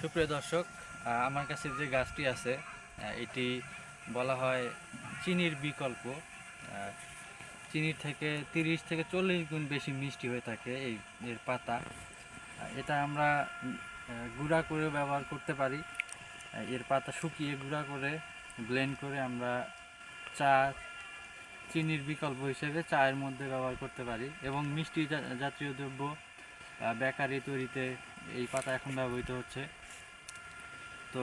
সুপ্রিয় দর্শক আমার কাছে যে গাছটি আছে এটি বলা হয় চিনির বিকল্প। চিনির থেকে তিরিশ থেকে চল্লিশ গুণ বেশি মিষ্টি হয়ে থাকে এই এর পাতা। এটা আমরা গুঁড়া করে ব্যবহার করতে পারি। এর পাতা শুকিয়ে গুঁড়া করে ব্লেন্ড করে আমরা চা, চিনির বিকল্প হিসেবে চায়ের মধ্যে ব্যবহার করতে পারি। এবং মিষ্টি জাতীয় দ্রব্য বেকারি তৈরিতে এই পাতা এখন ব্যবহৃত হচ্ছে। তো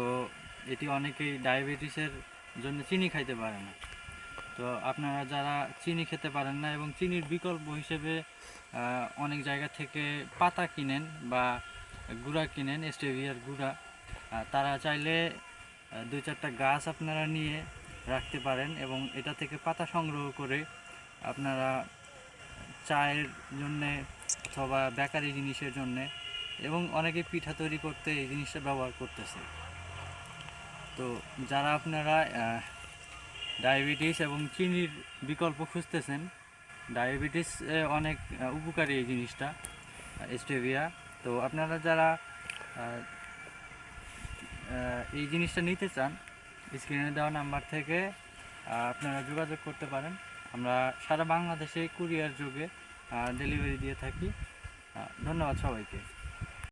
এটি অনেকেই ডায়াবেটিসের জন্য চিনি খাইতে পারে না। তো আপনারা যারা চিনি খেতে পারেন না এবং চিনির বিকল্প হিসেবে অনেক জায়গা থেকে পাতা কিনেন বা গুঁড়া কিনেন, স্টেভিয়ার গুঁড়া তারা চাইলে দুই চারটা গাছ আপনারা নিয়ে রাখতে পারেন এবং এটা থেকে পাতা সংগ্রহ করে আপনারা চায়ের জন্যে অথবা বেকারি জিনিসের জন্যে এবং অনেকে পিঠা তৈরি করতে এই জিনিসটা ব্যবহার করতেছে। তো যারা আপনারা ডায়াবেটিস এবং চিনির বিকল্প খুঁজতেছেন, ডায়াবেটিস অনেক উপকারী এই জিনিসটা স্টেভিয়া তো আপনারা যারা এই জিনিসটা নিতে চান, স্ক্রিনে দেওয়া নাম্বার থেকে আপনারা যোগাযোগ করতে পারেন। আমরা সারা বাংলাদেশে কুরিয়ার যুগে ডেলিভারি দিয়ে থাকি। ধন্যবাদ সবাইকে।